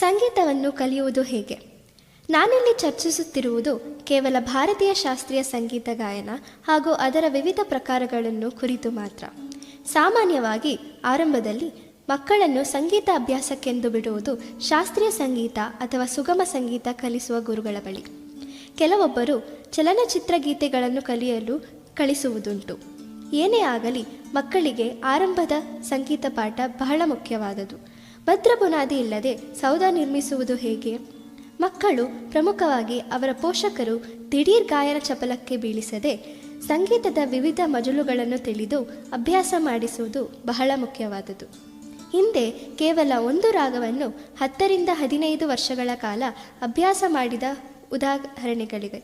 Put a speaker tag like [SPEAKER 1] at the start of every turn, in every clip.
[SPEAKER 1] ಸಂಗೀತವನ್ನು ಕಲಿಯುವುದು ಹೇಗೆ? ನಾನಿಲ್ಲಿ ಚರ್ಚಿಸುತ್ತಿರುವುದು ಕೇವಲ ಭಾರತೀಯ ಶಾಸ್ತ್ರೀಯ ಸಂಗೀತ ಗಾಯನ ಹಾಗೂ ಅದರ ವಿವಿಧ ಪ್ರಕಾರಗಳನ್ನು ಕುರಿತು ಮಾತ್ರ. ಸಾಮಾನ್ಯವಾಗಿ ಆರಂಭದಲ್ಲಿ ಮಕ್ಕಳನ್ನು ಸಂಗೀತ ಅಭ್ಯಾಸಕ್ಕೆಂದು ಬಿಡುವುದು ಶಾಸ್ತ್ರೀಯ ಸಂಗೀತ ಅಥವಾ ಸುಗಮ ಸಂಗೀತ ಕಲಿಸುವ ಗುರುಗಳ ಬಳಿ. ಕೆಲವೊಬ್ಬರು ಚಲನಚಿತ್ರ ಗೀತೆಗಳನ್ನು ಕಲಿಯಲು ಕಳಿಸುವುದುಂಟು. ಏನೇ ಆಗಲಿ ಮಕ್ಕಳಿಗೆ ಆರಂಭದ ಸಂಗೀತ ಪಾಠ ಬಹಳ ಮುಖ್ಯವಾದದು ಭದ್ರ ಬುನಾದಿ ಇಲ್ಲದೆ ಸೌಧ ನಿರ್ಮಿಸುವುದು ಹೇಗೆ? ಮಕ್ಕಳು ಪ್ರಮುಖವಾಗಿ ಅವರ ಪೋಷಕರು ದಿಢೀರ್ ಗಾಯನ ಚಪಲಕ್ಕೆ ಬೀಳಿಸದೆ ಸಂಗೀತದ ವಿವಿಧ ಮಜಲುಗಳನ್ನು ತಿಳಿದು ಅಭ್ಯಾಸ ಮಾಡಿಸುವುದು ಬಹಳ ಮುಖ್ಯವಾದುದು ಹಿಂದೆ ಕೇವಲ ಒಂದು ರಾಗವನ್ನು ಹತ್ತರಿಂದ ಹದಿನೈದು ವರ್ಷಗಳ ಕಾಲ ಅಭ್ಯಾಸ ಮಾಡಿದ ಉದಾಹರಣೆಗಳಿವೆ.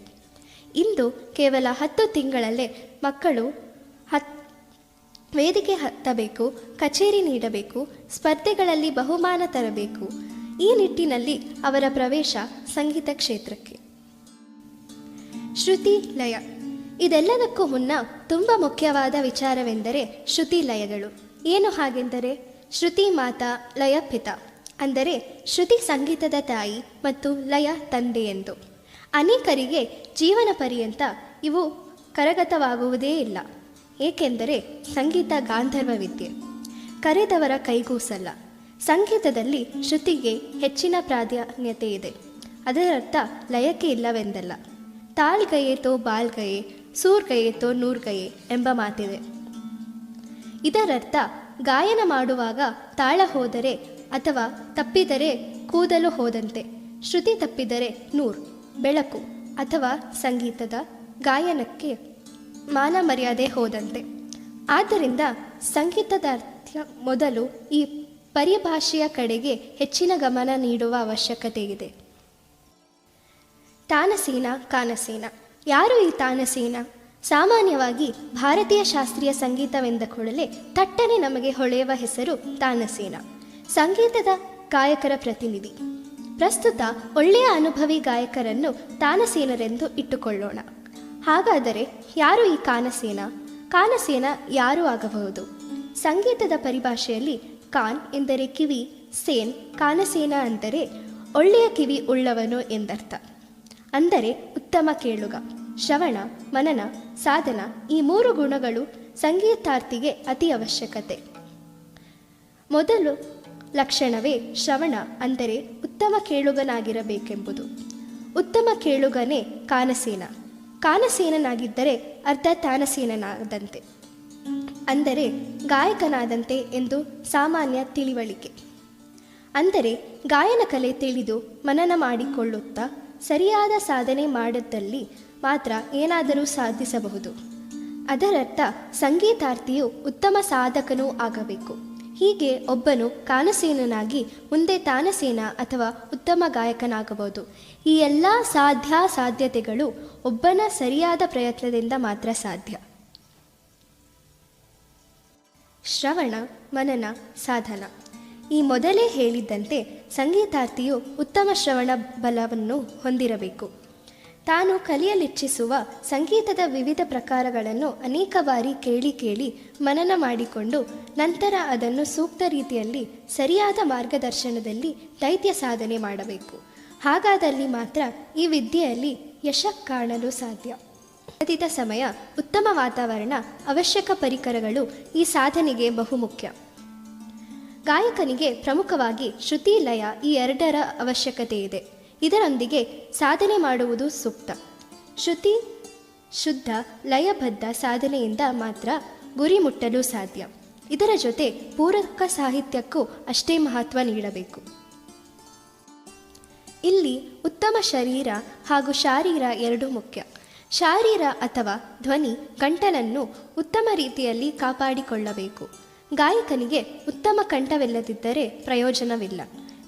[SPEAKER 1] ಇಂದು ಕೇವಲ ಹತ್ತು ತಿಂಗಳಲ್ಲೇ ಮಕ್ಕಳು ವೇದಿಕೆ ಹತ್ತಬೇಕು, ಕಚೇರಿ ನೀಡಬೇಕು, ಸ್ಪರ್ಧೆಗಳಲ್ಲಿ ಬಹುಮಾನ ತರಬೇಕು. ಈ ನಿಟ್ಟಿನಲ್ಲಿ ಅವರ ಪ್ರವೇಶ ಸಂಗೀತ ಕ್ಷೇತ್ರಕ್ಕೆ. ಶ್ರುತಿ ಲಯ. ಇದೆಲ್ಲದಕ್ಕೂ ಮುನ್ನ ತುಂಬ ಮುಖ್ಯವಾದ ವಿಚಾರವೆಂದರೆ ಶ್ರುತಿ ಲಯಗಳು. ಏನು ಹಾಗೆಂದರೆ? ಶ್ರುತಿ ಮಾತಾ ಲಯ ಪಿತ. ಅಂದರೆ ಶ್ರುತಿ ಸಂಗೀತದ ತಾಯಿ ಮತ್ತು ಲಯ ತಂದೆ ಎಂದು ಅನೇಕರಿಗೆ ಜೀವನ ಪರ್ಯಂತ ಇವು ಕರಗತವಾಗುವುದೇ ಇಲ್ಲ. ಏಕೆಂದರೆ ಸಂಗೀತ ಗಾಂಧರ್ವ ವಿದ್ಯೆ ಕರೆದವರ ಕೈಗೂಸಲ್ಲ. ಸಂಗೀತದಲ್ಲಿ ಶ್ರುತಿಗೆ ಹೆಚ್ಚಿನ ಪ್ರಾಧಾನ್ಯತೆ ಇದೆ. ಅದರರ್ಥ ಲಯಕ್ಕೆ ಇಲ್ಲವೆಂದಲ್ಲ. ತಾಳ್ಗಯೆ ತೋ ಬಾಳ್ಗಯೆ, ಸೂರ್ಗಯೆ ತೋ ನೂರ್ಗಯೆ ಎಂಬ ಮಾತಿದೆ. ಇದರರ್ಥ ಗಾಯನ ಮಾಡುವಾಗ ತಾಳ ಹೋದರೆ ಅಥವಾ ತಪ್ಪಿದರೆ ಕೂದಲು ಹೋದಂತೆ, ಶ್ರುತಿ ತಪ್ಪಿದರೆ ನೂರ್, ಬೆಳಕು ಅಥವಾ ಸಂಗೀತದ ಗಾಯನಕ್ಕೆ ಮಾನ ಮರ್ಯಾದೆ ಹೋದಂತೆ. ಆದ್ದರಿಂದ ಸಂಗೀತದ ಅರ್ಥ ಮೊದಲು ಈ ಪರಿಭಾಷೆಯ ಕಡೆಗೆ ಹೆಚ್ಚಿನ ಗಮನ ನೀಡುವ ಅವಶ್ಯಕತೆ ಇದೆ. ತಾನಸೀನ, ಕಾನಸೀನ. ಯಾರು ಈ ತಾನಸೀನ? ಸಾಮಾನ್ಯವಾಗಿ ಭಾರತೀಯ ಶಾಸ್ತ್ರೀಯ ಸಂಗೀತವೆಂದ ಕೂಡಲೇ ತಟ್ಟನೆ ನಮಗೆ ಹೊಳೆಯುವ ಹೆಸರು ತಾನಸೀನ. ಸಂಗೀತದ ಗಾಯಕರ ಪ್ರತಿನಿಧಿ. ಪ್ರಸ್ತುತ ಒಳ್ಳೆಯ ಅನುಭವಿ ಗಾಯಕರನ್ನು ತಾನಸೀನರೆಂದು ಇಟ್ಟುಕೊಳ್ಳೋಣ. ಹಾಗಾದರೆ ಯಾರು ಈ ಕಾನಸೇನ? ಕಾನಸೇನ ಯಾರು ಆಗಬಹುದು. ಸಂಗೀತದ ಪರಿಭಾಷೆಯಲ್ಲಿ ಕಾನ್ ಎಂದರೆ ಕಿವಿ, ಸೇನ್ ಕಾನಸೇನ ಅಂದರೆ ಒಳ್ಳೆಯ ಕಿವಿ ಉಳ್ಳವನು ಎಂದರ್ಥ. ಅಂದರೆ ಉತ್ತಮ ಕೇಳುಗ, ಶ್ರವಣ, ಮನನ, ಸಾಧನ ಈ ಮೂರು ಗುಣಗಳು ಸಂಗೀತಾರ್ಥಿಗೆ ಅತಿ ಅವಶ್ಯಕತೆ. ಮೊದಲು ಲಕ್ಷಣವೇ ಶ್ರವಣ ಅಂದರೆ ಉತ್ತಮ ಕೇಳುಗನಾಗಿರಬೇಕೆಂಬುದು. ಉತ್ತಮ ಕೇಳುಗನೇ ಕಾನಸೇನ. ಕಾನಸೇನನಾಗಿದ್ದರೆ ಅರ್ಧ ತಾನಸೇನನಾದಂತೆ. ಅಂದರೆ ಗಾಯಕನಾದಂತೆ ಎಂದು ಸಾಮಾನ್ಯ ತಿಳಿವಳಿಕೆ. ಅಂದರೆ ಗಾಯನ ಕಲೆ ತಿಳಿದು ಮನನ ಮಾಡಿಕೊಳ್ಳುತ್ತಾ ಸರಿಯಾದ ಸಾಧನೆ ಮಾಡಿದ್ದಲ್ಲಿ ಮಾತ್ರ ಏನಾದರೂ ಸಾಧಿಸಬಹುದು. ಅದರರ್ಥ ಸಂಗೀತಾರ್ಥಿಯು ಉತ್ತಮ ಸಾಧಕನೂ ಆಗಬೇಕು. ಹೀಗೆ ಒಬ್ಬನು ಕಾನಸೇನನಾಗಿ ಮುಂದೆ ತಾನಸೇನ ಅಥವಾ ಉತ್ತಮ ಗಾಯಕನಾಗಬಹುದು. ಈ ಎಲ್ಲ ಸಾಧ್ಯ ಸಾಧ್ಯತೆಗಳು ಒಬ್ಬನ ಸರಿಯಾದ ಪ್ರಯತ್ನದಿಂದ ಮಾತ್ರ ಸಾಧ್ಯ. ಶ್ರವಣ, ಮನನ, ಸಾಧನ. ಈ ಮೊದಲೇ ಹೇಳಿದ್ದಂತೆ ಸಂಗೀತಾರ್ಥಿಯು ಉತ್ತಮ ಶ್ರವಣ ಬಲವನ್ನು ಹೊಂದಿರಬೇಕು. ತಾನು ಕಲಿಯಲಿಚ್ಛಿಸುವ ಸಂಗೀತದ ವಿವಿಧ ಪ್ರಕಾರಗಳನ್ನು ಅನೇಕ ಬಾರಿ ಕೇಳಿ ಕೇಳಿ ಮನನ ಮಾಡಿಕೊಂಡು ನಂತರ ಅದನ್ನು ಸೂಕ್ತ ರೀತಿಯಲ್ಲಿ ಸರಿಯಾದ ಮಾರ್ಗದರ್ಶನದಲ್ಲಿ ದೈತ್ಯ ಸಾಧನೆ ಮಾಡಬೇಕು. ಹಾಗಾದಲ್ಲಿ ಮಾತ್ರ ಈ ವಿದ್ಯೆಯಲ್ಲಿ ಯಶ ಕಾಣಲು ಸಾಧ್ಯ. ನಿಗದಿತ ಸಮಯ ಉತ್ತಮ ವಾತಾವರಣ, ಅವಶ್ಯಕ ಪರಿಕರಗಳು ಈ ಸಾಧನೆಗೆ ಬಹುಮುಖ್ಯ. ಗಾಯಕನಿಗೆ ಪ್ರಮುಖವಾಗಿ ಶ್ರುತಿ ಲಯ ಈ ಎರಡರ ಅವಶ್ಯಕತೆ ಇದೆ ಇದರೊಂದಿಗೆ ಸಾಧನೆ ಮಾಡುವುದು ಸೂಕ್ತ. ಶ್ರುತಿ, ಶುದ್ಧ, ಲಯಬದ್ಧ ಸಾಧನೆಯಿಂದ ಮಾತ್ರ ಗುರಿ ಮುಟ್ಟಲು ಸಾಧ್ಯ. ಇದರ ಜೊತೆ ಪೂರಕ ಸಾಹಿತ್ಯಕ್ಕೂ ಅಷ್ಟೇ ಮಹತ್ವ ನೀಡಬೇಕು. ಇಲ್ಲಿ ಉತ್ತಮ ಶರೀರ ಹಾಗೂ ಶಾರೀರ ಎರಡೂ ಮುಖ್ಯ. ಶಾರೀರ ಅಥವಾ ಧ್ವನಿ ಕಂಠನನ್ನು ಉತ್ತಮ ರೀತಿಯಲ್ಲಿ ಕಾಪಾಡಿಕೊಳ್ಳಬೇಕು. ಗಾಯಕನಿಗೆ ಉತ್ತಮ ಕಂಠವಿಲ್ಲದಿದ್ದರೆ ಪ್ರಯೋಜನವಿಲ್ಲ.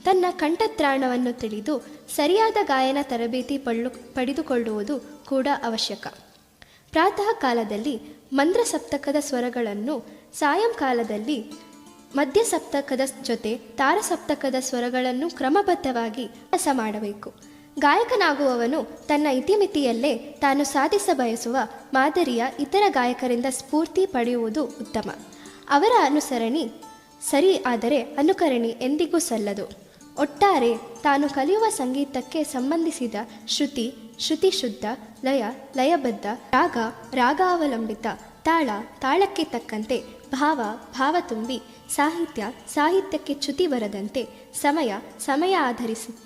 [SPEAKER 1] ತನ್ನ ಕಂಠತ್ರಾಣವನ್ನು ತಿಳಿದು ಸರಿಯಾದ ಗಾಯನ ತರಬೇತಿ ಪಳ್ಳು ಪಡೆದುಕೊಳ್ಳುವುದು ಕೂಡ ಅವಶ್ಯಕ. ಪ್ರಾತಃ ಕಾಲದಲ್ಲಿ ಮಂದ್ರ ಸಪ್ತಕದ ಸ್ವರಗಳನ್ನು ಸಾಯಂಕಾಲದಲ್ಲಿ ಮಧ್ಯ ಸಪ್ತಕದ ಜೊತೆ ತಾರಸಪ್ತಕದ ಸ್ವರಗಳನ್ನು ಕ್ರಮಬದ್ಧವಾಗಿ ಕೆಲಸ ಮಾಡಬೇಕು. ಗಾಯಕನಾಗುವವನು ತನ್ನ ಇತಿಮಿತಿಯಲ್ಲೇ ತಾನು ಸಾಧಿಸ ಬಯಸುವ ಮಾದರಿಯ ಇತರ ಗಾಯಕರಿಂದ ಸ್ಫೂರ್ತಿ ಪಡೆಯುವುದು ಉತ್ತಮ. ಅವರ ಅನುಸರಣಿ ಸರಿ ಆದರೆ ಅನುಕರಣಿ ಎಂದಿಗೂ ಸಲ್ಲದು. ಒಟ್ಟಾರೆ ತಾನು ಕಲಿಯುವ ಸಂಗೀತಕ್ಕೆ ಸಂಬಂಧಿಸಿದ ಶ್ರುತಿ ಶ್ರುತಿ ಶುದ್ಧ ಲಯ, ಲಯಬದ್ಧ, ರಾಗ, ರಾಗಾವಲಂಬಿತ, ತಾಳ, ತಾಳಕ್ಕೆ ತಕ್ಕಂತೆ ಭಾವ ಭಾವ ತುಂಬಿ ಸಾಹಿತ್ಯ, ಸಾಹಿತ್ಯಕ್ಕೆ ಚ್ಯುತಿ ಬರದಂತೆ ಸಮಯ ಸಮಯ ಆಧರಿಸಿ.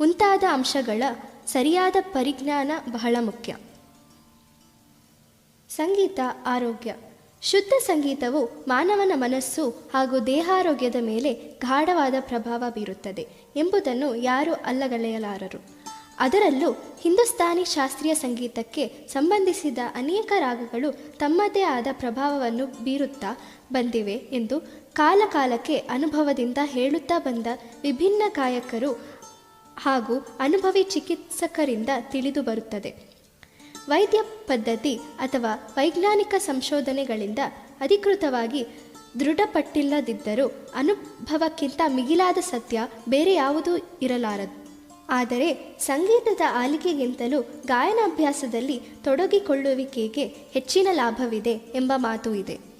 [SPEAKER 1] ಮುಂತಾದ ಅಂಶಗಳ ಸರಿಯಾದ ಪರಿಜ್ಞಾನ ಬಹಳ ಮುಖ್ಯ. ಸಂಗೀತ, ಆರೋಗ್ಯ. ಶುದ್ಧ ಸಂಗೀತವು ಮಾನವನ ಮನಸ್ಸು ಹಾಗೂ ದೇಹಾರೋಗ್ಯದ ಮೇಲೆ ಗಾಢವಾದ ಪ್ರಭಾವ ಬೀರುತ್ತದೆ ಎಂಬುದನ್ನು ಯಾರೂ ಅಲ್ಲಗಳೆಯಲಾರರು. ಅದರಲ್ಲೂ ಹಿಂದೂಸ್ತಾನಿ ಶಾಸ್ತ್ರೀಯ ಸಂಗೀತಕ್ಕೆ ಸಂಬಂಧಿಸಿದ ಅನೇಕ ರಾಗಗಳು ತಮ್ಮದೇ ಆದ ಪ್ರಭಾವವನ್ನು ಬೀರುತ್ತಾ ಬಂದಿವೆ ಎಂದು ಕಾಲಕಾಲಕ್ಕೆ ಅನುಭವದಿಂದ ಹೇಳುತ್ತಾ ಬಂದ ವಿಭಿನ್ನ ಗಾಯಕರು ಹಾಗೂ ಅನುಭವಿ ಚಿಕಿತ್ಸಕರಿಂದ ತಿಳಿದು ಬರುತ್ತದೆ. ವೈದ್ಯ ಪದ್ಧತಿ ಅಥವಾ ವೈಜ್ಞಾನಿಕ ಸಂಶೋಧನೆಗಳಿಂದ ಅಧಿಕೃತವಾಗಿ ದೃಢಪಟ್ಟಿಲ್ಲದಿದ್ದರೂ ಅನುಭವಕ್ಕಿಂತ ಮಿಗಿಲಾದ ಸತ್ಯ ಬೇರೆ ಯಾವುದೂ ಇರಲಾರದು. ಆದರೆ ಸಂಗೀತದ ಆಲಿಕೆಗಿಂತಲೂ ಗಾಯನಾಭ್ಯಾಸದಲ್ಲಿ ತೊಡಗಿಕೊಳ್ಳುವಿಕೆಗೆ ಹೆಚ್ಚಿನ ಲಾಭವಿದೆ ಎಂಬ ಮಾತು ಇದೆ.